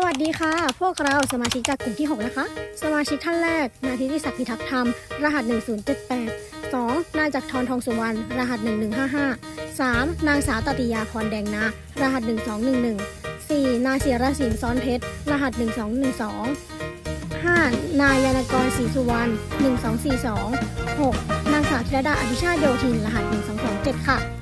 สวัสดีค่ะ พวกเราสมาชิกจากกลุ่มที่ 6 นะคะ สมาชิกท่านแรก นายธิติศักดิ์พิทักษ์ธรรม รหัส 1078 2. นายจักรทรทองสุวรรณ รหัส 1155 3. นางสาวตติยาพรแดงนา รหัส 1211 4. นายเสียรศินซ้อนเพชร รหัส 1212 5. นายยานกรศรีสุวรรณ 1242 6. นางสาวธิรดาอภิชาติโยธิน รหัส 1227 ค่ะ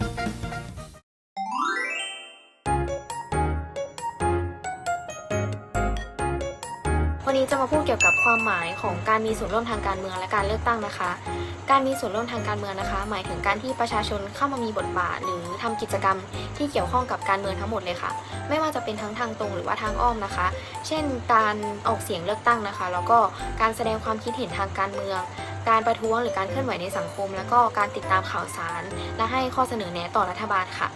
วันนี้จะมาพูดเกี่ยวกับความหมายของการมีส่วนร่วมทางการเมืองและการเลือกตั้งนะคะ การมีส่วนร่วมทางการเมืองนะคะ หมายถึงการที่ประชาชนเข้ามามีบทบาท หรือทำกิจกรรมที่เกี่ยวข้องกับการเมืองทั้งหมดเลยค่ะ ไม่ว่าจะเป็นทั้งทางตรงหรือว่าทางอ้อมนะคะ เช่น การออกเสียงเลือกตั้งนะคะ แล้วก็การแสดงความคิดเห็นทางการเมือง การประท้วงหรือการเคลื่อนไหวในสังคม แล้วก็การติดตามข่าวสาร และให้ข้อเสนอแนะต่อรัฐบาลค่ะ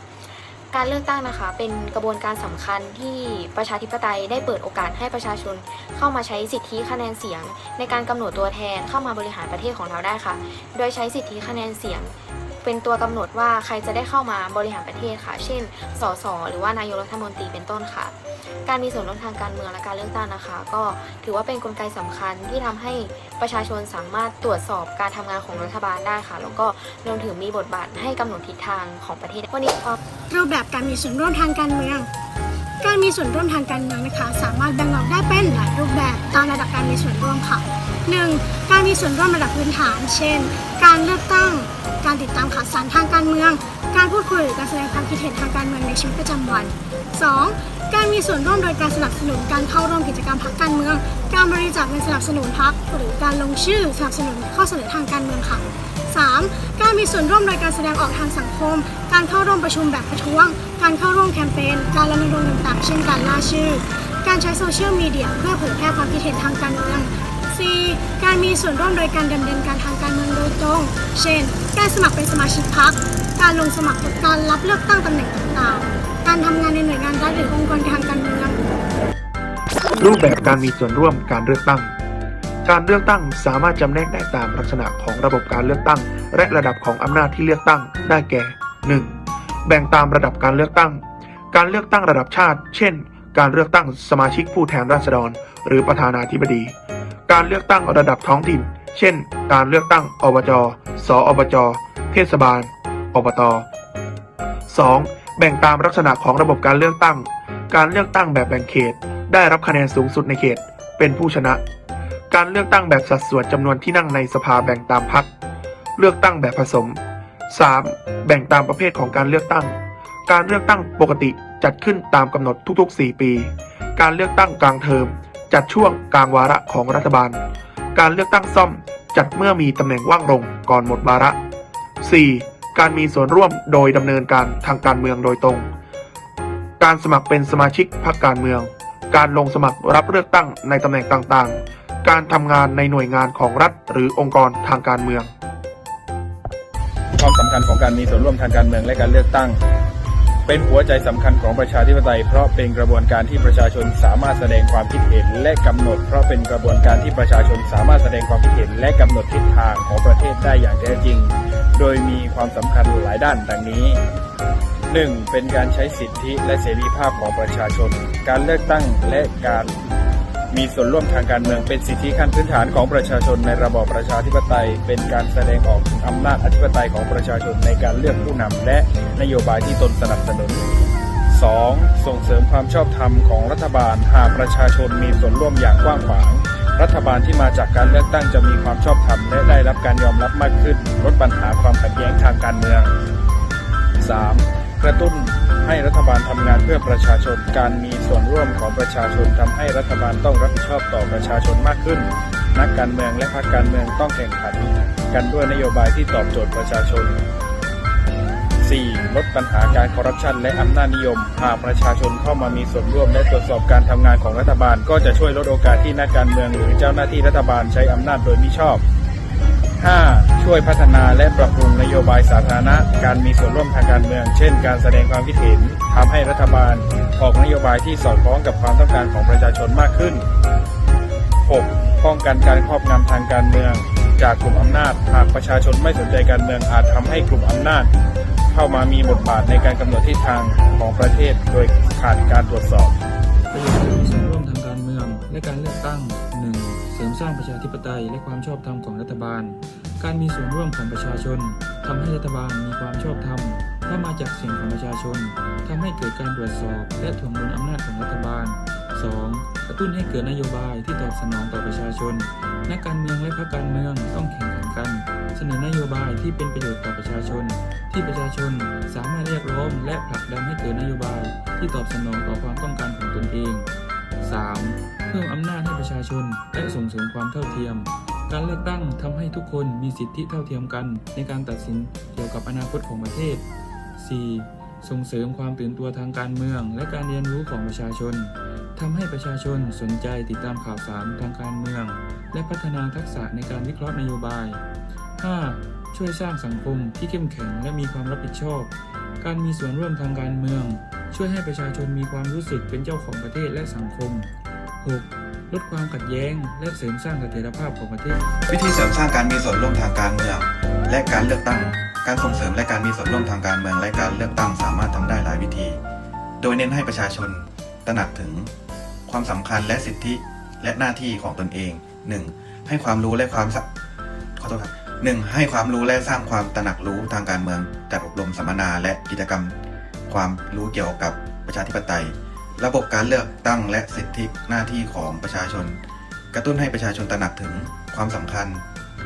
การเลือกตั้งนะคะ เป็นกระบวนการสำคัญที่ประชาธิปไตยได้เปิดโอกาสให้ประชาชน เข้ามาใช้สิทธิคะแนนเสียง ในการกำหนดตัวแทนเข้ามาบริหารประเทศของเราได้ค่ะ โดยใช้สิทธิคะแนนเสียง เป็นตัวกำหนดว่าใครจะได้เข้ามาบริหารประเทศค่ะ เช่น สส หรือว่านายกรัฐมนตรีเป็นต้นค่ะ การมีส่วนร่วมทางการเมืองและการเลือกตั้งนะคะ ก็ถือว่าเป็นกลไกสำคัญที่ทำให้ประชาชนสามารถตรวจสอบการทำงานของรัฐบาลได้ค่ะ แล้วก็รวมถึงมีบทบาทให้กำหนดทิศทางของประเทศวันนี้ความรูปแบบการมีส่วนร่วมทางการเมืองการมีส่วนร่วมทางการเมืองนะคะ สามารถแบ่งออกได้เป็นหลายรูปแบบตามระดับการมีส่วนร่วมค่ะ 1. การมีส่วนร่วมระดับพื้นฐาน เช่น การเลือกตั้ง การติดตามข่าวสารทางการเมือง การพูดคุยหรือการแสดงความคิดเห็นทางการเมืองในชีวิตประจำวัน 2. การมีส่วนร่วมโดยการสนับสนุนการเข้าร่วมกิจกรรมพรรคการเมือง การบริจาคเงินสนับสนุนพรรคหรือการลงชื่อสนับสนุนข้อเสนอทางการเมืองค่ะ 3. การมีส่วนร่วมโดยการแสดงออกทางสังคม การเข้าร่วมประชุมแบบประท้วง การเข้าร่วมแคมเปญ การรณรงค์ต่างๆ เช่นการล่าชื่อ การใช้โซเชียลมีเดียเพื่อเผยแพร่ความคิดเห็นทางการเมือง 4. การมีส่วนร่วมโดยการดำเนินการทางการเมืองโดยตรง เช่น การสมัครเป็นสมาชิกพรรค การลงสมัครกับการรับเลือกตั้งตำแหน่งต่างๆ การทำงานในหน่วยงานรัฐหรือองค์กรทางการเมือง รูปแบบการมีส่วนร่วมการเลือกตั้ง การเลือกตั้งสามารถจำแนกได้ตามลักษณะของระบบการเลือกตั้ง และระดับของอำนาจที่เลือกตั้ง ได้แก่ 1. แบ่งตามระดับการเลือกตั้ง การเลือกตั้งระดับชาติ เช่น การเลือกตั้งสมาชิกผู้แทนราษฎร หรือประธานาธิบดี การเลือกตั้งระดับท้องถิ่น เช่น การเลือกตั้งอบจ สอบจ เทศบาล อบต 2. แบ่งตามลักษณะของระบบการเลือกตั้ง การเลือกตั้งแบบแบ่งเขต ได้รับคะแนนสูงสุดในเขต เป็นผู้ชนะ การเลือกตั้งแบบสัดส่วนจำนวนที่นั่งในสภาแบ่งตามพรรค เลือกตั้งแบบผสม 3. แบ่งตามประเภทของการเลือกตั้ง การเลือกตั้งปกติจัดขึ้นตามกำหนดทุกๆ 4 ปี การเลือกตั้งกลางเทอม จัดช่วงกลางวาระของรัฐบาล การเลือกตั้งซ่อมจัดเมื่อมีตำแหน่งว่างลงก่อนหมดวาระ 4. การมีส่วนร่วมโดยดำเนินการทางการเมืองโดยตรง การสมัครเป็นสมาชิกพรรคการเมือง การลงสมัครรับเลือกตั้งในตำแหน่งต่างๆ การทำงานในหน่วยงานของรัฐหรือองค์กรทางการเมือง ความสำคัญของการมีส่วนร่วมทางการเมืองและการเลือกตั้ง เป็นหัวใจสำคัญของประชาธิปไตย เพราะเป็นกระบวนการที่ประชาชนสามารถแสดงความคิดเห็นและกำหนด เพราะเป็นกระบวนการที่ประชาชนสามารถแสดงความคิดเห็นและกำหนดทิศทางของประเทศได้อย่างแท้จริง โดยมีความสำคัญหลายด้านดังนี้ 1. เป็นการใช้สิทธิและเสรีภาพของประชาชน การเลือกตั้งและการ มีส่วนร่วมทางการเมืองเป็นสิทธิขั้นพื้นฐานของประชาชนในระบอบประชาธิปไตย เป็นการแสดงออกถึงอำนาจอธิปไตยของประชาชนในการเลือกผู้นำและนโยบายที่ตนสนับสนุน 2. ส่งเสริมความชอบธรรมของรัฐบาล หากประชาชนมีส่วนร่วมอย่างกว้างขวาง รัฐบาลที่มาจากการเลือกตั้งจะมีความชอบธรรมและได้รับการยอมรับมากขึ้น ลดปัญหาความขัดแย้งทางการเมือง 3. กระตุ้น ให้รัฐบาลทำงานเพื่อประชาชน การมีส่วนร่วมของประชาชนทำให้รัฐบาลต้องรับผิดชอบต่อประชาชนมากขึ้น นักการเมืองและพรรคการเมืองต้องแข่งขันกันด้วยนโยบายที่ตอบโจทย์ประชาชน 4. ลดปัญหาการคอร์รัปชันและอำนาจนิยม หากประชาชนเข้ามามีส่วนร่วมและตรวจสอบการทำงานของรัฐบาล ก็จะช่วยลดโอกาสที่นักการเมืองหรือเจ้าหน้าที่รัฐบาลใช้อำนาจโดยมิชอบ 5. ช่วยพัฒนาและปรับปรุงนโยบายสาธารณะ การมีส่วนร่วมทางการเมือง เช่น การแสดงความคิดเห็นทำให้รัฐบาลออกนโยบายที่สอดคล้องกับความต้องการของประชาชนมากขึ้น 6. ป้องกันการครอบงำทางการเมือง จากกลุ่มอำนาจ หากประชาชนไม่สนใจการเมืองอาจทำให้กลุ่มอำนาจ เข้ามามีบทบาทในการกำหนดทิศทางของประเทศโดยขาดการตรวจสอบประโยชน์การมีส่วนร่วมทางและการเลือกตั้ง 1. เสริมสร้างประชาธิปไตยและความชอบธรรมของรัฐบาล การมีส่วนร่วมของประชาชนทำให้รัฐบาลมีความชอบธรรมเพรามาจากเสียงของประชาชนทำให้เกิดการตรวจสอบ และถ่วงดุลอำนาจของรัฐบาล 2. กระตุ้นให้เกิดนโยบายที่ตอบสนองต่อประชาชน นักการเมืองและพรรคการเมืองต้องแข่งขันกัน เสนอนโยบายที่เป็นประโยชน์ต่อประชาชน ที่ประชาชนสามารถเรียกร้องและผลักดันให้เกิดนโยบายที่ตอบสนองต่อความต้องการของตนเอง 3. เพิ่มอำนาจาชนและส่งเสริมความเท่าเทียม การเลือกตั้งทำให้ทุกคนมีสิทธิเท่าเทียมกัน ในการตัดสินเกี่ยวกับอนาคตของประเทศ 4. ส่งเสริมความตื่นตัวทางการเมือง และการเรียนรู้ของประชาชนทำให้ประชาชนสนใจติดตามข่าวสารทางการเมือง และพัฒนาทักษะในการวิเคราะห์นโยบาย 5. ช่วยสร้างสังคมที่เข้มแข็งและมีความรับผิดชอบ การมีส่วนร่วมทางการเมือง ช่วยให้ประชาชนมีความรู้สึกเป็นเจ้าของประเทศและสังคม 6. ลดความขัดแย้ง และเสริมสร้างเสถียรภาพของประเทศ วิธีเสริมสร้างการมีส่วนร่วมทางการเมืองและการเลือกตั้ง การส่งเสริมและการมีส่วนร่วมทางการเมืองและการเลือกตั้งสามารถทำได้หลายวิธี โดยเน้นให้ประชาชน ตระหนักถึง ความสำคัญและสิทธิและหน้าที่ของตนเอง 1. ให้ความรู้และความขอโทษครับ 1. ให้ความรู้และสร้างความตระหนักรู้ทางการเมืองจัดอบรมสัมมนาและกิจกรรม ความรู้เกี่ยวกับประชาธิปไตย ระบบการเลือกตั้งและสิทธิหน้าที่ของประชาชน กระตุ้นให้ประชาชนตระหนักถึงความสำคัญ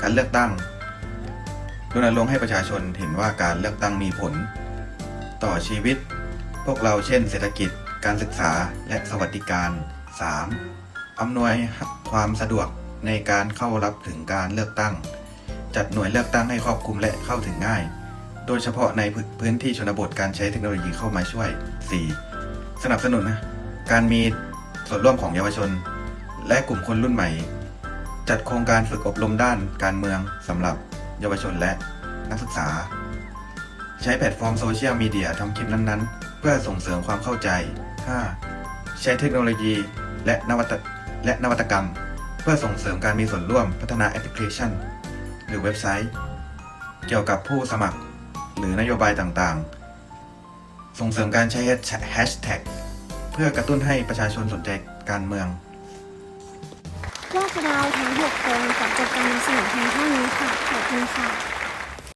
การเลือกตั้งรณรงค์ให้ประชาชนเห็นว่าการเลือกตั้งมีผล ต่อชีวิต พวกเราเช่น เศรษฐกิจ การศึกษาและสวัสดิการ 3. อำนวยความสะดวกในการเข้ารับถึงการเลือกตั้ง จัดหน่วยเลือกตั้งให้ครอบคลุมและเข้าถึงง่าย โดยเฉพาะในพื้นที่ชนบทการใช้เทคโนโลยีเข้ามาช่วย 4. สนับสนุนนะการมีส่วนร่วมของเยาวชน และกลุ่มคนรุ่นใหม่ จัดโครงการฝึกอบรมด้านการเมืองสำหรับเยาวชนและนักศึกษา ใช้แพลตฟอร์มโซเชียลมีเดียทำคลิปนั้นๆ เพื่อส่งเสริมความเข้าใจ 5. ใช้เทคโนโลยีและนวัตและนวัตกรรม เพื่อส่งเสริมการมีส่วนร่วมพัฒนาแอปพลิเคชัน หรือเว็บไซต์ เกี่ยวกับผู้สมัคร หรือนโยบายต่างๆ ส่งเสริมการใช้แฮชแท็ก เพื่อกระตุ้นให้ประชาชนสนใจการเมืองพวกเราทั้ง6คนขอจบการนำเสนอเพียงเท่านี้ค่ะ ขอบคุณค่ะ